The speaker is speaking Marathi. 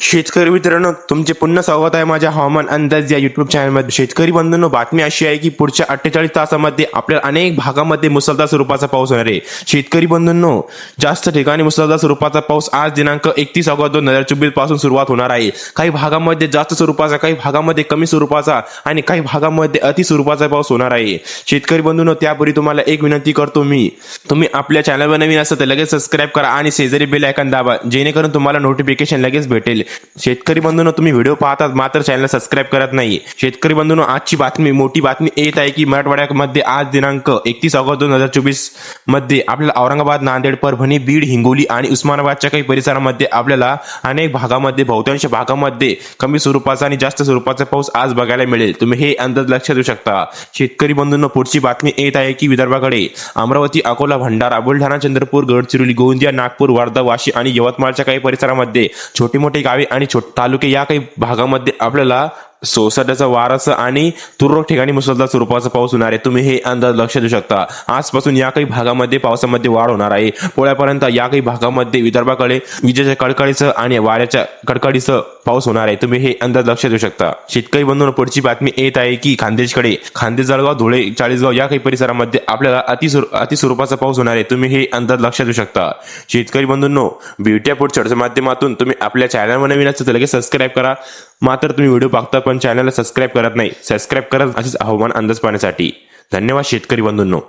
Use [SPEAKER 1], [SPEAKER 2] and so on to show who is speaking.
[SPEAKER 1] शेतकरी मित्रांनो तुमचे पुन्हा स्वागत आहे माझ्या हवामान अंदाज या युट्यूब चॅनलमध्ये शेतकरी बंधूंनो बातमी अशी आहे की पुढच्या अठ्ठेचाळीस तासामध्ये आपल्या अनेक भागामध्ये मुसळधार स्वरूपाचा पाऊस होणार आहे. शेतकरी बंधूंनो जास्त ठिकाणी मुसळधार स्वरूपाचा पाऊस आज दिनांक एकतीस ऑगस्ट दोन हजार चोवीसपासून सुरुवात होणार आहे. काही भागामध्ये जास्त स्वरूपाचा काही भागामध्ये कमी स्वरूपाचा आणि काही भागामध्ये अति स्वरूपाचा पाऊस होणार आहे. शेतकरी बंधूंनो त्यापूर्वी तुम्हाला एक विनंती करतो मी. तुम्ही आपल्या चॅनलवर नवीन असाल तर लगेच सबस्क्राईब करा आणि शेजारी बेल आयकन दाबा जेणेकरून तुम्हाला नोटिफिकेशन लगेच भेटेल. शेतकरी बंधूंनो तुम्ही व्हिडिओ पाहतात मात्र चॅनल सबस्क्राईब करत नाही शेतकरी बंधूंनो आजची बातमी मोठी बातमी येत आहे की मराठवाड्यामध्ये आज दिनांक एकतीस ऑगस्ट दोन हजार चोवीसमध्ये आपल्याला औरंगाबाद नांदेड परभणी बीड हिंगोली आणि उस्मानाबादच्या काही परिसरामध्ये आपल्याला अनेक भागामध्ये बहुतांश भागामध्ये कमी स्वरूपाचा आणि जास्त स्वरूपाचा पाऊस आज बघायला मिळेल. तुम्ही हे अंदाज लक्षात देऊ शकता. शेतकरी बंधूंना पुढची बातमी येत आहे की विदर्भाकडे अमरावती अकोला भंडारा बुलढाणा चंद्रपूर गडचिरोली गोंदिया नागपूर वर्धा वाशी आणि यवतमाळच्या काही परिसरामध्ये छोटी मोठी गावे आणि छोट तालुके या काही भागामध्ये आपल्याला सोसाट्याचा वारस आणि तुरळक ठिकाणी मुसळधार स्वरूपाचा पाऊस होणार आहे. तुम्ही हे अंदाज लक्ष देऊ शकता. आजपासून या काही भागामध्ये पावसामध्ये वाढ होणार आहे. पोळ्यापर्यंत या काही भागामध्ये विदर्भाकडे विजेच्या कडकडीचं आणि वाऱ्याच्या कडकडीचं पाऊस होणार आहे. तुम्ही हे अंदाज लक्ष देऊ शकता. शेतकरी बंधून पुढची बातमी येत आहे की खानदेशकडे खानदेश जळगाव धुळे चाळीसगाव या काही परिसरामध्ये आपल्याला अति अति स्वरूपाचा पाऊस होणार आहे. तुम्ही हे अंदाज लक्षात देऊ शकता. शेतकरी बंधूंनो ब्युटी पुढच्या माध्यमातून तुम्ही आपल्या चॅनलवर नवीन असेल तर लगेच सबस्क्राईब करा. मात्र तुम्ही व्हिडिओ बघता पण चॅनलला सबस्क्राईब करत नाही. सबस्क्राईब करत असेच हवामान अंदाज पाहण्यासाठी धन्यवाद शेतकरी बंधूंनो.